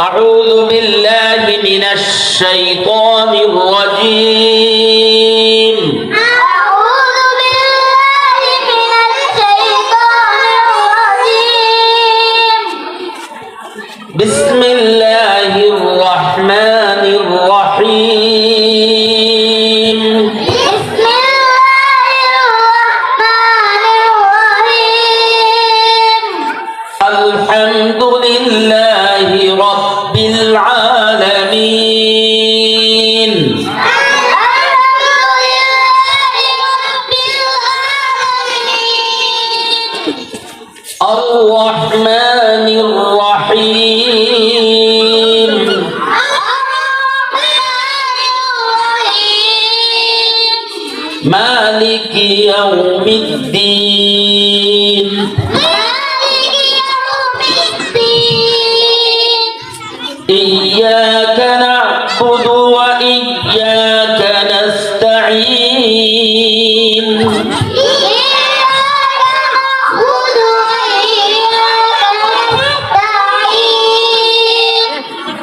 أعوذ بالله من الشيطان الرجيم. أعوذ بالله من الشيطان الرجيم. بسم الله الرحمن الرحيم. بسم الله الرحمن الرحيم. الحمد لله العالمين الحمد لله رب العالمين الرحمن الرحيم الرحمن الرحيم مالك يوم الدين وإياك نستعين.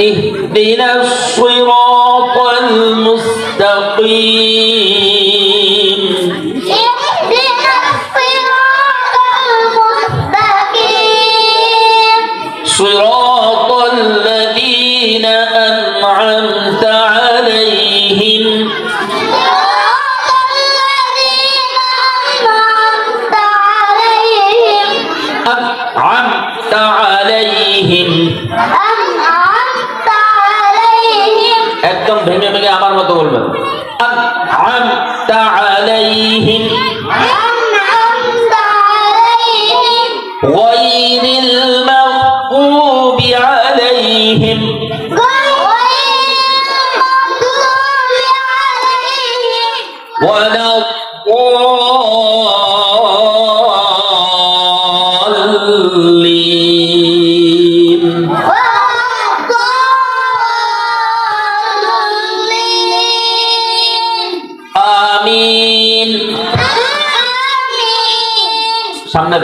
اهدنا الصراط المستقيم. اهدنا الصراط المستقيم. صراط الذين أنعمت أنعمت عليهم أنعمت عليهم একদম ভেঙে ভেঙে আমার মতো বলবেন أنعمت عليهم أنعمت عليهم غير المغضوب عليهم غير المغضوب عليهم ولا الضالين الضالين آمين آمين সামনে